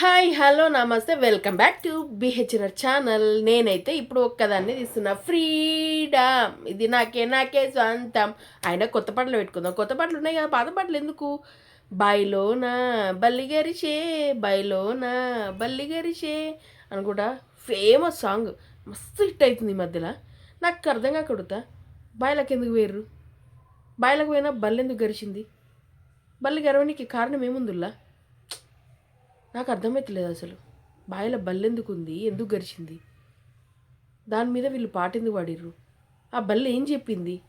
Hi hello namaste welcome back to BHR channel. నేనైతే ఇప్పుడు ఒక్కదాన్ని తీస్తున్నా. ఫ్రీడమ్. ఇది నాకే నాకే సొంతం అయినా కొత్త పాటలు పెట్టుకుందాం. కొత్త పాటలు ఉన్నాయి కదా పాత పాటలు ఎందుకు? బయలోన బల్లిగరిచే బయలోన బల్లిగరిషే అనుకుంటా. Famous song. మస్తు హిట్ అవుతుంది ఈ మధ్యలో. నాకు అర్థం కాకూడతా బాయిలకు ఎందుకు వేర్రు బాయిలకు పోయినా బల్లెందుకు గరిచింది? బల్లి గరవనికి కారణం ఏముందిలా నాకు అర్థమవుతలేదు అసలు. బాయిల బల్లెందుకు ఉంది ఎందుకు గరిచింది? దాని మీద వీళ్ళు పాటెందుకు పాడిర్రు ఆ బల్లె ఏం చెప్పింది?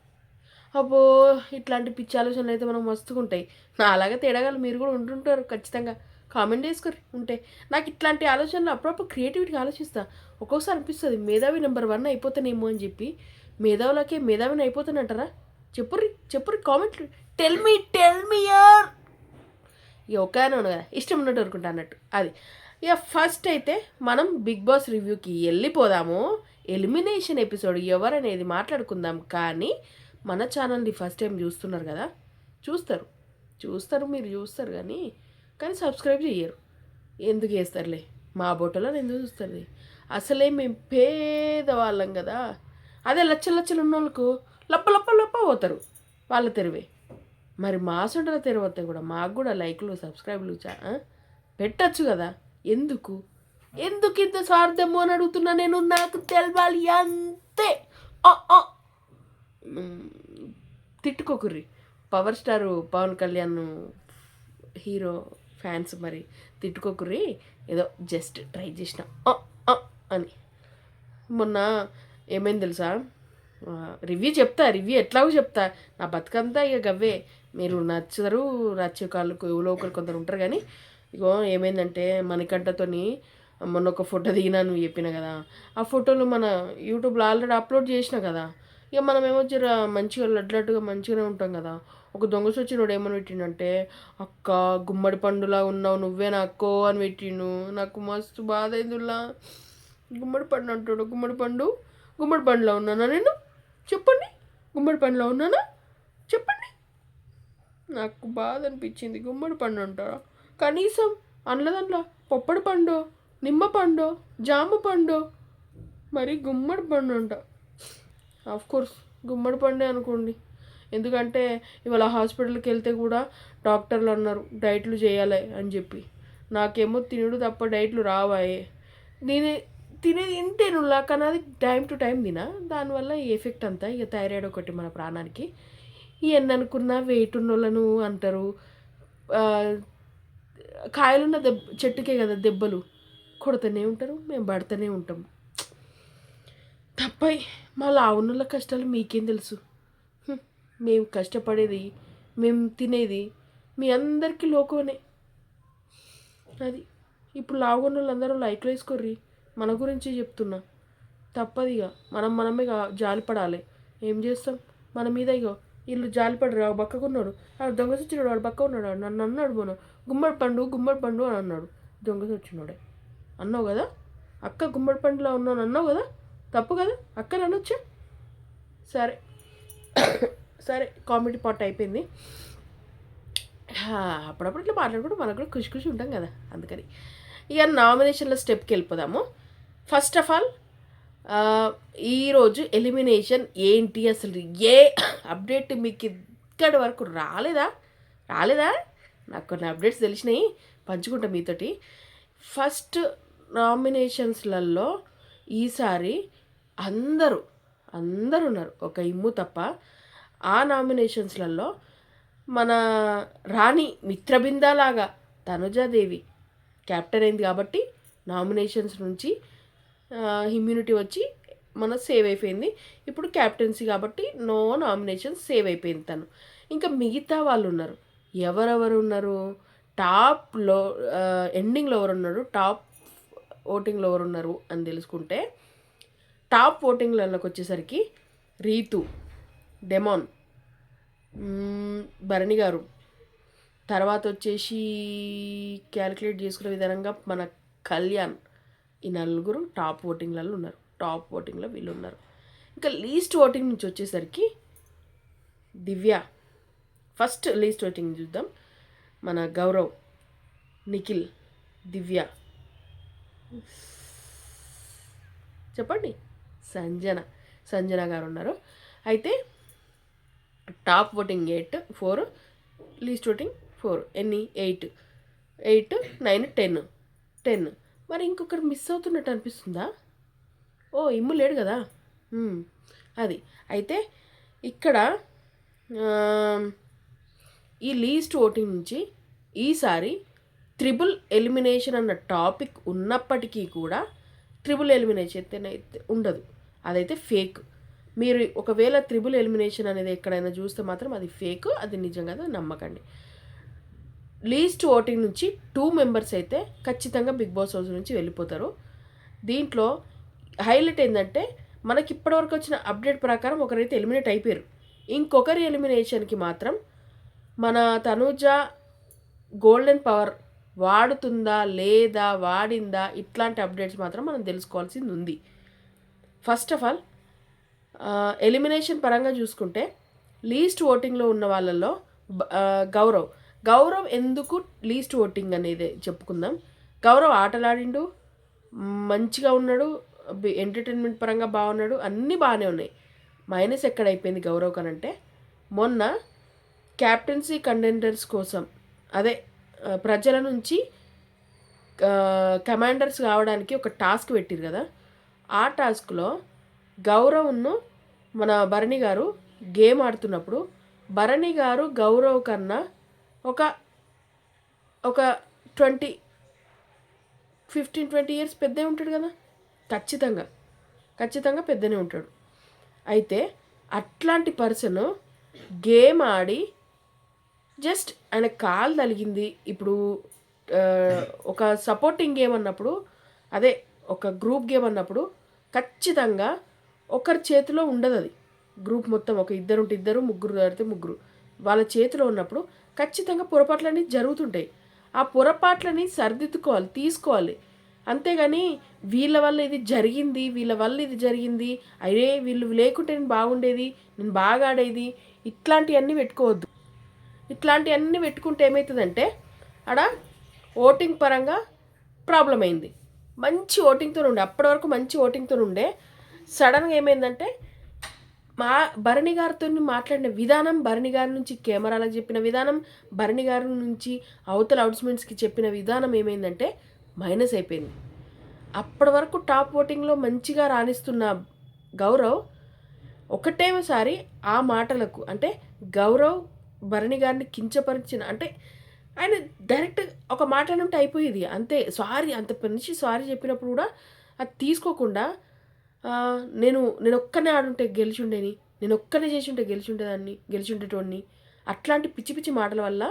అబ్బో ఇట్లాంటి పిచ్చి ఆలోచనలు అయితే మనం మస్తుగా ఉంటాయి నా అలాగే తేడాగాలు మీరు కూడా ఉంటుంటారు ఖచ్చితంగా. కామెంట్ చేసుకోరు ఉంటే. నాకు ఇట్లాంటి ఆలోచనలు అప్పుడప్పుడు క్రియేటివిటీగా ఆలోచిస్తా. ఒక్కొక్కసారి అనిపిస్తుంది మేధావి నెంబర్ వన్ అయిపోతానేమో అని చెప్పి. మేధావులకే మేధావిని అయిపోతానంటారా? చెప్పుర్రి చెప్పుర్రి comment tell me tell me యార్ ఇక ఒక్కనే కదా ఇష్టం ఉన్నట్టు అనుకుంటా అన్నట్టు. అది. ఇక ఫస్ట్ అయితే మనం బిగ్ బాస్ రివ్యూకి వెళ్ళిపోదాము. ఎలిమినేషన్ ఎపిసోడ్ ఎవరనేది మాట్లాడుకుందాం. కానీ మన ఛానల్ని ఫస్ట్ టైం చూస్తున్నారు కదా చూస్తారు. చూస్తారు మీరు చూస్తారు కానీ కానీ సబ్స్క్రైబ్ చేయరు ఎందుకు చేస్తారులే? మా బొట్టలో ఎందుకు చూస్తారులే? అసలే మేము పేదవాళ్ళం కదా. అదే లచ్చ లచ్చలు ఉన్న వాళ్ళకు లప్ప లప్ప లప్ప పోతారు వాళ్ళ తెరివే. మరి మా సొంటల తెరవతే కూడా మాకు కూడా లైక్లు సబ్స్క్రైబ్లు చా పెట్టచ్చు కదా? ఎందుకు? ఎందుకు ఇంత స్వార్థము అని అడుగుతున్నా నేను? నాకు తెలవాలి అంతే. ఆ, ఆ. తిట్టుకోకుర్రి power star Pawan Kalyan hero fans మరి తిట్టుకోకుర్రి ఏదో జస్ట్ ట్రై చేసిన. అని. మొన్న ఏమైంది తెలుసా? రివ్యూ చెప్తా రివ్యూ ఎట్లాగో చెప్తా. నా బతుకంతా ఇక గవ్వే. మీరు నచ్చరు నచ్చే రచ్చకాళ్ళు ఎవరో ఒకరు కొందరు ఉంటారు కానీ ఇగో ఏమైందంటే మణికంఠతోని మొన్న ఒక ఫోటో దిగినా నువ్వు చెప్పిన కదా. ఆ ఫోటోలు మన యూట్యూబ్లో ఆల్రెడీ అప్లోడ్ చేసిన కదా. ఇక మనం ఏమో జర మంచిగా లడ్లట్టుగా మంచిగానే ఉంటాం కదా. ఒక దొంగ సొచ్చినోడు ఏమని పెట్టిండంటే అక్క గుమ్మడి పండులా ఉన్నావు నువ్వే నా అని పెట్టిండు. నాకు మస్తు బాధ అయిందిలా గుమ్మడి పండు అంటాడు గుమ్మడి పండు గుమ్మడి పండులో ఉన్నానా నేను? చెప్పండి. గుమ్మడి పండులో ఉన్నానా? చెప్పండి. నాకు బాధ అనిపించింది. గుమ్మడి పండు అంటారా? కనీసం అందులో దాంట్లో పొప్పడి పండు నిమ్మ పండు జామ పండు మరి గుమ్మడి పండు అంట. కోర్స్ గుమ్మడి పండే అనుకోండి. ఎందుకంటే ఇవాళ హాస్పిటల్కి వెళ్తే కూడా డాక్టర్లు అన్నారు డైట్లు చేయాలి అని చెప్పి. నాకేమో తినుడు తప్ప డైట్లు రావాయే. నేనే తినేది ఇంతేను కానీ అది టైం టు టైం తినా. దానివల్ల ఎఫెక్ట్ అంతా ఇక థైరాయిడ్ ఒకటి మన ప్రాణానికి. ఎన్ని అనుకున్నా వెయిట్ ఉన్న వాళ్ళను అంటారు కాయలున్న దెబ్బ చెట్టుకే కదా దెబ్బలు. కొడుతూనే ఉంటారు మేము పడుతూనే ఉంటాం. తప్పై మా లావునుల కష్టాలు మీకేం తెలుసు? మేము కష్టపడేది మేము తినేది మీ అందరికీ లోకోనే అది ఇప్పుడు లావున్న వాళ్ళందరూ లైక్లో వేసుకోర్రి. మన గురించి చెప్తున్నా. తప్పదిగా. మనం మనమే జాలిపడాలి. ఏం చేస్తాం? మన మీద ఇగో వీళ్ళు జాలిపడరు ఆ బక్కకున్నాడు ఆ దొంగ సచ్చినాడు వాడు బక్క ఉన్నాడు? వాడు నన్ను అన్నాడు పోను. గుమ్మడి పండు గుమ్మడి పండు అని అన్నాడు. దొంగ సచ్చినోడే. అన్నావు కదా? అక్క గుమ్మడి పండులో ఉన్నాను అన్నావు కదా? తప్పు కదా? అక్క అనొచ్చా సరే. సరే కామెడీ పార్ట్ అయిపోయింది. అప్పుడప్పుడు ఇట్లా మాట్లాడుకుంటూ మనకు కూడా ఖుషి ఖుషి ఉంటాం కదా. అందుకని. ఇక నామినేషన్లో స్టెప్కి వెళ్ళిపోదాము. ఫస్ట్ ఆఫ్ ఆల్ ఈరోజు ఎలిమినేషన్ ఏంటి అసలు? ఏ అప్డేట్ మీకు ఇక్కడి వరకు రాలేదా? రాలేదా? నాకు కొన్ని అప్డేట్స్ తెలిసినాయి. పంచుకుంటా మీతోటి. ఫస్ట్ నామినేషన్స్లలో ఈసారి అందరూ అందరు ఉన్నారు. ఒక ఇమ్ము తప్ప. ఆ నామినేషన్స్లలో మన రాణి మిత్రబిందాలాగా తనుజాదేవి క్యాప్టెన్ అయింది కాబట్టి నామినేషన్స్ నుంచి ఇమ్యూనిటీ వచ్చి మన సేవ్ అయిపోయింది. ఇప్పుడు క్యాప్టెన్సీ కాబట్టి నో నామినేషన్ సేవ్ అయిపోయింది తను. ఇంకా మిగతా వాళ్ళు ఉన్నారు. ఎవరెవరు ఉన్నారు? టాప్లో ఎండింగ్లో ఎవరు ఉన్నారు? టాప్ ఓటింగ్లో ఎవరు ఉన్నారు అని తెలుసుకుంటే టాప్ ఓటింగ్లలోకి వచ్చేసరికి రీతు డెమాన్ భరణి గారు. తర్వాత వచ్చేసి క్యాలిక్యులేట్ చేసుకునే విధానంగా మన కళ్యాణ్. ఈ నలుగురు టాప్ ఓటింగ్లలో ఉన్నారు. టాప్ ఓటింగ్లో వీళ్ళు ఉన్నారు. ఇంకా లీస్ట్ ఓటింగ్ నుంచి వచ్చేసరికి దివ్య. ఫస్ట్ లీస్ట్ ఓటింగ్ చూద్దాం. మన గౌరవ్ నిఖిల్ దివ్య. చెప్పండి. సంజన. సంజన గారు ఉన్నారు. అయితే top voting eight four least voting four. ఎన్ని? Eight. Eight nine ten. Ten. మరి ఇంకొకరు మిస్ అవుతున్నట్టు అనిపిస్తుందా? ఓ ఇమ్ము లేడు కదా. అది. అయితే ఇక్కడ ఈ లీస్ట్ ఓటింగ్ నుంచి ఈసారి త్రిబుల్ ఎలిమినేషన్ అన్న టాపిక్ ఉన్నప్పటికీ కూడా ట్రిబుల్ ఎలిమినేషన్ అయితే ఉండదు. అదైతే ఫేక్ మీరు ఒకవేళ త్రిబుల్ ఎలిమినేషన్ అనేది ఎక్కడైనా చూస్తే మాత్రం అది ఫేక్ అది నిజంగా నమ్మకండి. లీస్ట్ ఓటింగ్ నుంచి టూ మెంబర్స్ అయితే ఖచ్చితంగా బిగ్ బాస్ హౌస్ నుంచి వెళ్ళిపోతారు. దీంట్లో హైలైట్ ఏంటంటే మనకి ఇప్పటివరకు వచ్చిన అప్డేట్ ప్రకారం ఒకరైతే ఎలిమినేట్ అయిపోయారు. ఇంకొకరి ఎలిమినేషన్కి మాత్రం మన తనూజ గోల్డెన్ పవర్ వాడుతుందా లేదా వాడిందా ఇట్లాంటి అప్డేట్స్ మాత్రం మనం తెలుసుకోవాల్సింది ఉంది. ఫస్ట్ ఆఫ్ ఆల్ ఎలిమినేషన్ పరంగా చూసుకుంటే లీస్ట్ ఓటింగ్లో ఉన్న వాళ్ళల్లో గౌరవ్ గౌరవ్ ఎందుకు లీస్ట్ ఓటింగ్ అనేది చెప్పుకుందాం. గౌరవ్ ఆటలాడిండు మంచిగా ఉన్నాడు ఎంటర్టైన్మెంట్ పరంగా బాగున్నాడు అన్నీ బాగానే ఉన్నాయి. మైనస్ ఎక్కడైపోయింది గౌరవ్ కనంటే మొన్న క్యాప్టెన్సీ కంటెండర్స్ కోసం అదే ప్రజల నుంచి కమాండర్స్ కావడానికి ఒక టాస్క్ పెట్టిరు కదా ఆ టాస్క్లో గౌరవ్ను మన భరణి గారు గేమ్ ఆడుతున్నప్పుడు భరణి గారు గౌరవ్ కన్నా ఒక ఒక ట్వంటీ ఫిఫ్టీన్ ట్వంటీ ఇయర్స్ పెద్దే ఉంటాడు కదా? ఖచ్చితంగా. ఖచ్చితంగా పెద్దనే ఉంటాడు. అయితే అట్లాంటి పర్సన్ గేమ్ ఆడి జస్ట్ ఆయన కాలు తలిగింది. ఇప్పుడు ఒక సపోర్టింగ్ గేమ్ అన్నప్పుడు అదే ఒక గ్రూప్ గేమ్ అన్నప్పుడు ఖచ్చితంగా ఒకరి చేతిలో ఉండదు అది. గ్రూప్ మొత్తం ఒక ఇద్దరు ఉంటే ఇద్దరు ముగ్గురు ఆడితే ముగ్గురు. వాళ్ళ చేతిలో ఉన్నప్పుడు ఖచ్చితంగా పొరపాట్లన్నీ జరుగుతుంటాయి. ఆ పొరపాట్లని సరిదిద్దుకోవాలి తీసుకోవాలి. అంతేగాని వీళ్ళ వల్ల ఇది జరిగింది వీళ్ళ వల్ల ఇది జరిగింది అరే వీళ్ళు లేకుంటే నేను బాగుండేది నేను బాగా ఆడేది ఇట్లాంటివన్నీ పెట్టుకోవద్దు. ఇట్లాంటివన్నీ పెట్టుకుంటే ఏమవుతుందంటే ఆడ ఓటింగ్ పరంగా ప్రాబ్లం అయింది. మంచి ఓటింగ్తో ఉండే అప్పటి వరకు మంచి ఓటింగ్తో ఉండే సడన్గా ఏమైందంటే మా భరణి గారితో మాట్లాడిన విధానం భరణి గారి నుంచి కెమెరాలకు చెప్పిన విధానం భరణి గారి నుంచి అవతల అవుట్స్మెంట్స్కి చెప్పిన విధానం ఏమైందంటే మైనస్ అయిపోయింది. అప్పటి వరకు టాప్ ఓటింగ్లో మంచిగా రాణిస్తున్న గౌరవ్ ఒకటేసారి ఆ మాటలకు అంటే గౌరవ్ భరణి గారిని కించపరిచిన అంటే ఆయన డైరెక్ట్ ఒక మాట అంటే అయిపోయేది. అంతే సారీ అంత నుంచి సారీ చెప్పినప్పుడు కూడా అది తీసుకోకుండా నేను నేను ఒక్కనే ఆడుంటే గెలిచుండేని నేను ఒక్కనే చేసి ఉంటే గెలిచుండేదాన్ని గెలిచుండేటోడిని. అట్లాంటి పిచ్చి పిచ్చి మాటల వల్ల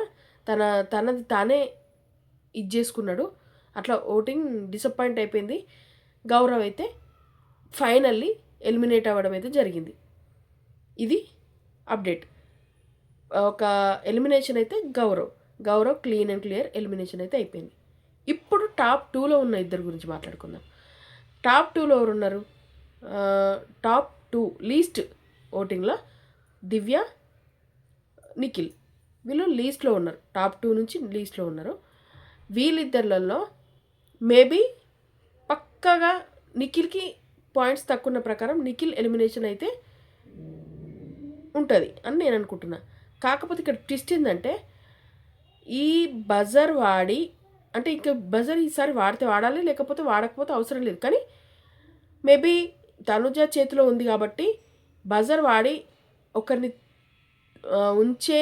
తన తనది తానే ఇది చేసుకున్నాడు. అట్లా ఓటింగ్ డిసప్పాయింట్ అయిపోయింది. గౌరవ్ అయితే ఫైనల్లీ ఎలిమినేట్ అవ్వడం అయితే జరిగింది. ఇది అప్డేట్. ఒక ఎలిమినేషన్ అయితే Gaurav. Gaurav clean and clear elimination అయితే అయిపోయింది. ఇప్పుడు టాప్ టూలో ఉన్న ఇద్దరు గురించి మాట్లాడుకుందాం. టాప్ టూలో ఎవరు ఉన్నారు టాప్ టూ లీస్ట్ ఓటింగ్లో దివ్య నిఖిల్. వీళ్ళు లీస్ట్లో ఉన్నారు. టాప్ టూ నుంచి లీస్ట్లో ఉన్నారు. వీళ్ళిద్దరిలో మేబీ పక్కగా నిఖిల్కి పాయింట్స్ తక్కువ ఉన్న ప్రకారం నిఖిల్ ఎలిమినేషన్ అయితే ఉంటుంది అని నేను అనుకుంటున్నా. కాకపోతే ఇక్కడ ట్విస్ట్ ఏంటంటే ఈ బజర్ వాడి అంటే ఇంకా బజర్ ఈసారి వాడితే వాడాలి లేకపోతే వాడకపోతే అవసరం లేదు. కానీ మేబీ తనుజ చేతిలో ఉంది కాబట్టి బజర్ వాడి ఒకరిని ఉంచే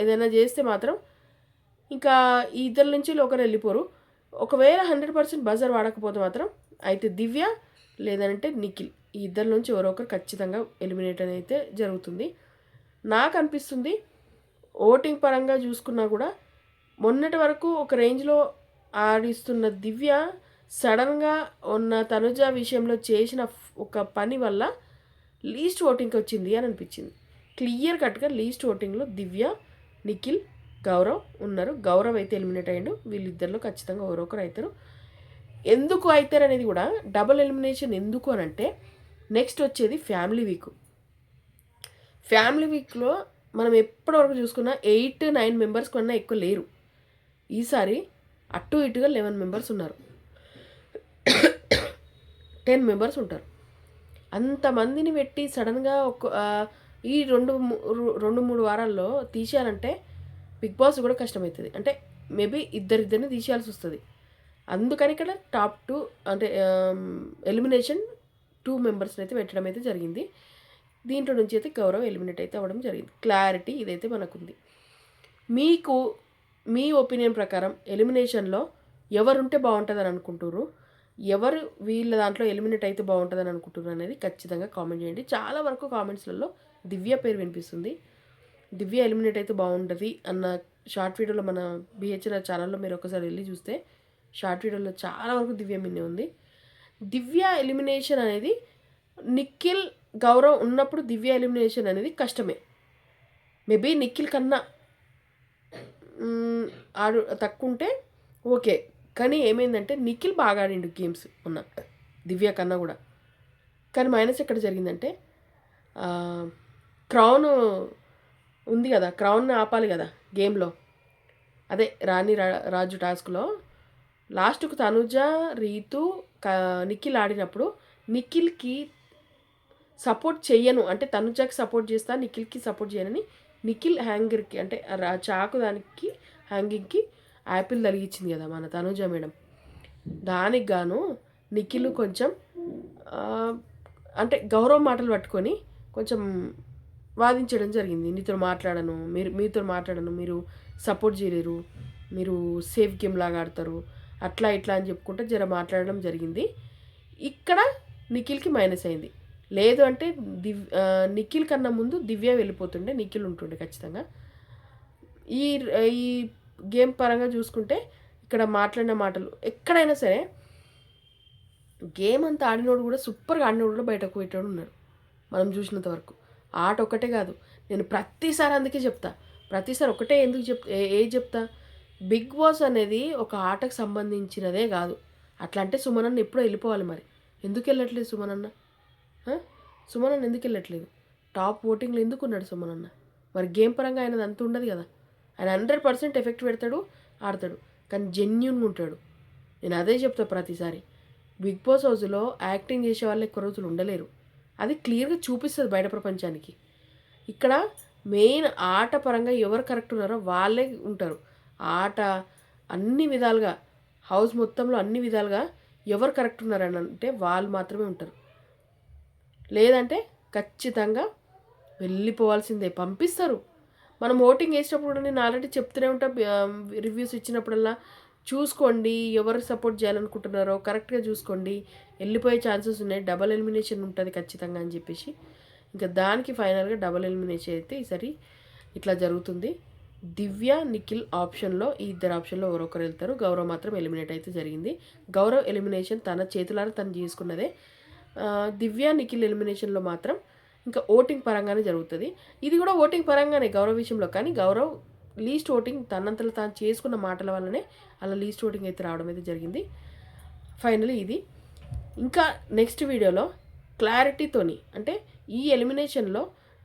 ఏదైనా చేస్తే మాత్రం ఇంకా ఇద్దరి నుంచి ఒకరు వెళ్ళిపోరు. ఒకవేళ హండ్రెడ్ పర్సెంట్ బజర్ వాడకపోతే మాత్రం అయితే దివ్య లేదంటే నిఖిల్ ఈ ఇద్దరి నుంచి ఎవరో ఒకరు ఖచ్చితంగా ఎలిమినేట్ అయితే జరుగుతుంది. నాకు అనిపిస్తుంది ఓటింగ్ పరంగా చూసుకున్నా కూడా మొన్నటి వరకు ఒక రేంజ్లో ఆడిస్తున్న దివ్య సడన్గా ఉన్న తనుజ విషయంలో చేసిన ఒక పని వల్ల లీస్ట్ ఓటింగ్కి వచ్చింది అని అనిపించింది. క్లియర్ కట్గా లీస్ట్ ఓటింగ్లో దివ్య నిఖిల్ గౌరవ్ ఉన్నారు. గౌరవ్ అయితే ఎలిమినేట్ అయ్యాడు. వీళ్ళిద్దరిలో ఖచ్చితంగా ఒకరొకరు అవుతారు. ఎందుకు అవుతారు అనేది కూడా డబుల్ ఎలిమినేషన్ ఎందుకు అని అంటే నెక్స్ట్ వచ్చేది ఫ్యామిలీ వీక్. ఫ్యామిలీ వీక్లో మనం ఎప్పటివరకు చూసుకున్నా ఎయిట్ నైన్ మెంబర్స్ కన్నా ఎక్కువ లేరు. ఈసారి అటు ఇటుగా లెవెన్ మెంబర్స్ ఉన్నారు. టెన్ మెంబర్స్ ఉంటారు. అంతమందిని పెట్టి సడన్గా ఒక ఈ రెండు రెండు మూడు వారాల్లో తీసేయాలంటే బిగ్ బాస్ కూడా కష్టమవుతుంది అంటే మేబీ ఇద్దరిద్దరిని తీసేయాల్సి వస్తుంది. అందుకని ఇక్కడ టాప్ టూ అంటే ఎలిమినేషన్ టూ మెంబర్స్ని అయితే పెట్టడం అయితే జరిగింది. దీంట్లో నుంచి అయితే గౌరవ్ ఎలిమినేట్ అయితే అవ్వడం జరిగింది. క్లారిటీ ఇదైతే మనకుంది. మీకు మీ ఒపీనియన్ ప్రకారం ఎలిమినేషన్లో ఎవరుంటే బాగుంటుందని అనుకుంటున్నారు ఎవరు వీళ్ళ దాంట్లో ఎలిమినేట్ అయితే బాగుంటుందని అనుకుంటున్నారు అనేది ఖచ్చితంగా కామెంట్ చేయండి. చాలా వరకు కామెంట్స్లలో దివ్య పేరు వినిపిస్తుంది. దివ్య ఎలిమినేట్ అయితే బాగుంటుంది అన్న షార్ట్ వీడియోలో మన బిహెచ్ఆర్ ఛానల్లో మీరు ఒకసారి వెళ్ళి చూస్తే షార్ట్ వీడియోలో చాలా వరకు దివ్య మిన్నే ఉంది. దివ్య ఎలిమినేషన్ అనేది నిఖిల్ గౌరవ్ ఉన్నప్పుడు దివ్య ఎలిమినేషన్ అనేది కష్టమే. మేబీ నిఖిల్ కన్నా ఆడు తక్కువ ఉంటే ఓకే. కానీ ఏమైందంటే నిఖిల్ బాగా ఆడిండు గేమ్స్ ఉన్న దివ్య కన్నా కూడా. కానీ మైనస్ ఎక్కడ జరిగిందంటే క్రౌన్ ఉంది కదా క్రౌన్ ఆపాలి కదా గేమ్లో. అదే రాణి రా- రాజు టాస్క్లో. లాస్ట్కు తనుజ రీతు క- నిఖిల్ ఆడినప్పుడు నిఖిల్కి సపోర్ట్ చెయ్యను. అంటే తనుజకి సపోర్ట్ చేస్తా నిఖిల్కి సపోర్ట్ చేయనని నిఖిల్ హ్యాంగర్కి అంటే రా- చాకు దానికి హ్యాంగింగ్కి యాపిల్ తలిగించింది కదా మన తనుజ మేడం. దానికి గాను నిఖిల్ కొంచెం అంటే గౌరవ మాటలు పట్టుకొని కొంచెం వాదించడం జరిగింది. నీతో మాట్లాడను మీరు మీతో మాట్లాడను మీరు సపోర్ట్ చేయలేరు మీరు సేఫ్ గేమ్ లాగా ఆడతారు అట్లా ఇట్లా అని చెప్పుకుంటే జర మాట్లాడడం జరిగింది. ఇక్కడ నిఖిల్కి మైనస్ అయింది. లేదు అంటే దివ్ నిఖిల్ కన్నా ముందు దివ్య వెళ్ళిపోతుండే నిఖిల్ ఉంటుండే ఖచ్చితంగా. ఈ ఈ గేమ్ పరంగా చూసుకుంటే ఇక్కడ మాట్లాడిన మాటలు ఎక్కడైనా సరే గేమ్ అంతా ఆడినోడు కూడా సూపర్గా ఆడినోడు కూడా బయటకు పోయేటోడు ఉన్నాడు. మనం చూసినంత వరకు. ఆట ఒకటే కాదు. నేను ప్రతిసారి అందుకే చెప్తా. ప్రతిసారి ఒకటే ఎందుకు చెప్ ఏ చెప్తా? బిగ్ బాస్ అనేది ఒక ఆటకు సంబంధించినదే కాదు. అట్లా అంటే సుమనన్న ఎప్పుడో వెళ్ళిపోవాలి మరి. ఎందుకు వెళ్ళట్లేదు సుమనన్న? సుమనన్న ఎందుకు వెళ్ళట్లేదు? టాప్ ఓటింగ్లో ఎందుకు ఉన్నాడు సుమనన్న? మరి గేమ్ పరంగా ఆయనది అంత ఉండదు కదా. ఆయన హండ్రెడ్ పర్సెంట్ ఎఫెక్ట్ పెడతాడు ఆడతాడు. కానీ జెన్యున్గా ఉంటాడు. నేను అదే చెప్తా ప్రతిసారి. బిగ్ బాస్ హౌస్లో యాక్టింగ్ చేసే వాళ్ళు ఎక్కువ రోజులు ఉండలేరు. అది క్లియర్గా చూపిస్తుంది బయట ప్రపంచానికి. ఇక్కడ మెయిన్ ఆట పరంగా ఎవరు కరెక్ట్ ఉన్నారో వాళ్ళే ఉంటారు. ఆట అన్ని విధాలుగా హౌస్ మొత్తంలో అన్ని విధాలుగా ఎవరు కరెక్ట్ ఉన్నారని అంటే వాళ్ళు మాత్రమే ఉంటారు. లేదంటే ఖచ్చితంగా వెళ్ళిపోవాల్సిందే. పంపిస్తారు. మనం ఓటింగ్ వేసినప్పుడు కూడా నేను ఆల్రెడీ చెప్తూనే ఉంటా రివ్యూస్ ఇచ్చినప్పుడల్లా చూసుకోండి ఎవరు సపోర్ట్ చేయాలనుకుంటున్నారో కరెక్ట్గా చూసుకోండి. వెళ్ళిపోయే ఛాన్సెస్ ఉన్నాయి. డబల్ ఎలిమినేషన్ ఉంటుంది ఖచ్చితంగా అని చెప్పేసి. ఇంకా దానికి ఫైనల్గా డబల్ ఎలిమినేషన్ అయితే ఈసారి ఇట్లా జరుగుతుంది. దివ్య నిఖిల్ ఆప్షన్లో ఈ ఇద్దరు ఆప్షన్లో ఎవరొకరు వెళ్తారు. గౌరవ్ మాత్రం ఎలిమినేట్ అయితే జరిగింది. గౌరవ్ ఎలిమినేషన్ తన చేతులారా తను చేసుకున్నదే. దివ్య నిఖిల్ ఎలిమినేషన్లో మాత్రం ఇంకా ఓటింగ్ పరంగానే జరుగుతుంది. ఇది కూడా ఓటింగ్ పరంగానే గౌరవ్ విషయంలో కానీ గౌరవ్ లీస్ట్ ఓటింగ్ తనంతలో తాను చేసుకున్న మాటల వల్లనే అలా లీస్ట్ ఓటింగ్ అయితే రావడం అయితే జరిగింది. ఫైనలీ ఇది. ఇంకా నెక్స్ట్ వీడియోలో క్లారిటీతోని అంటే ఈ ఎలిమినేషన్లో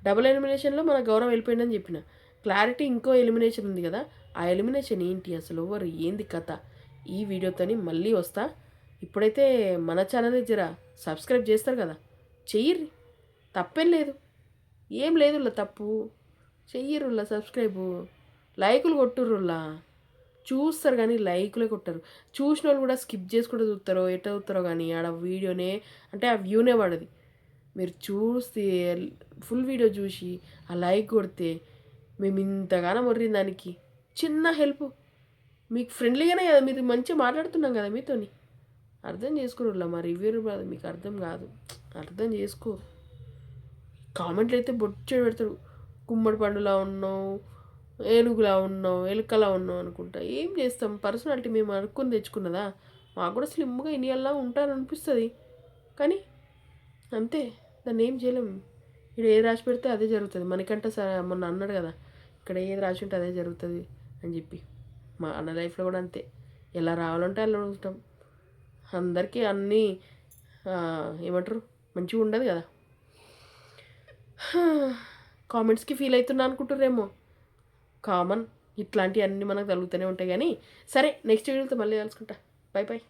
డబుల్ ఎలిమినేషన్లో మన గౌరవం వెళ్ళిపోయిందని చెప్పిన. క్లారిటీ ఇంకో ఎలిమినేషన్ ఉంది కదా ఆ ఎలిమినేషన్ ఏంటి అసలు ఎవరు ఏంది కథ? ఈ వీడియోతోని మళ్ళీ వస్తా. ఇప్పుడైతే మన ఛానల్ జర సబ్స్క్రైబ్ చేస్తారు కదా చెయ్యర్రి. తప్పేం లేదు. ఏం లేదులా తప్పు. చెయ్యరుల్లా సబ్స్క్రైబు. లైకులు కొట్టుర్రులా. చూస్తారు కానీ లైకులే కొట్టరు. చూసిన వాళ్ళు కూడా స్కిప్ చేసుకుంటూ చూస్తారో ఎట్లా చూస్తారో కానీ ఆడ వీడియోనే అంటే ఆ వ్యూనే పడది. మీరు చూస్తే ఫుల్ వీడియో చూసి ఆ లైక్ కొడితే మేము ఇంతగానో మొర్రిన దానికి. చిన్న హెల్ప్. మీకు ఫ్రెండ్లీగానే కదా మీరు మంచిగా మాట్లాడుతున్నాం కదా మీతోని. అర్థం చేసుకోరులా మా రివ్యూ మీకు అర్థం కాదు. అర్థం చేసుకో. కామెంట్లు అయితే బొచ్చడు పెడతారు. గుమ్మడి పండులా ఉన్నావు ఏనుగులా ఉన్నావు ఎలుకలా ఉన్నావు అనుకుంటా. ఏం చేస్తాం? పర్సనాలిటీ మేము అనుకుని తెచ్చుకున్నదా? మాకు కూడా స్లిమ్గా ఇనియల్లా ఉంటారనిపిస్తుంది. కానీ అంతే దాన్ని ఏం చేయలేం. ఇక్కడ ఏది రాసి పెడితే అదే జరుగుతుంది. మనకంటే సరే మొన్న అన్నాడు కదా ఇక్కడ ఏది రాసి ఉంటే అదే జరుగుతుంది అని చెప్పి. మా అన్న లైఫ్లో కూడా అంతే. ఎలా రావాలంటే అలా ఉంటాం. అందరికీ అన్నీ ఏమంటారు? మంచిగా ఉండదు కదా. కామెంట్స్కి ఫీల్ అవుతున్నా అనుకుంటారేమో కామన్ ఇట్లాంటివన్నీ మనకు తగులుతూనే ఉంటాయి కానీ సరే నెక్స్ట్ వీడియోతో మళ్ళీ కలుసుకుంటా. Bye bye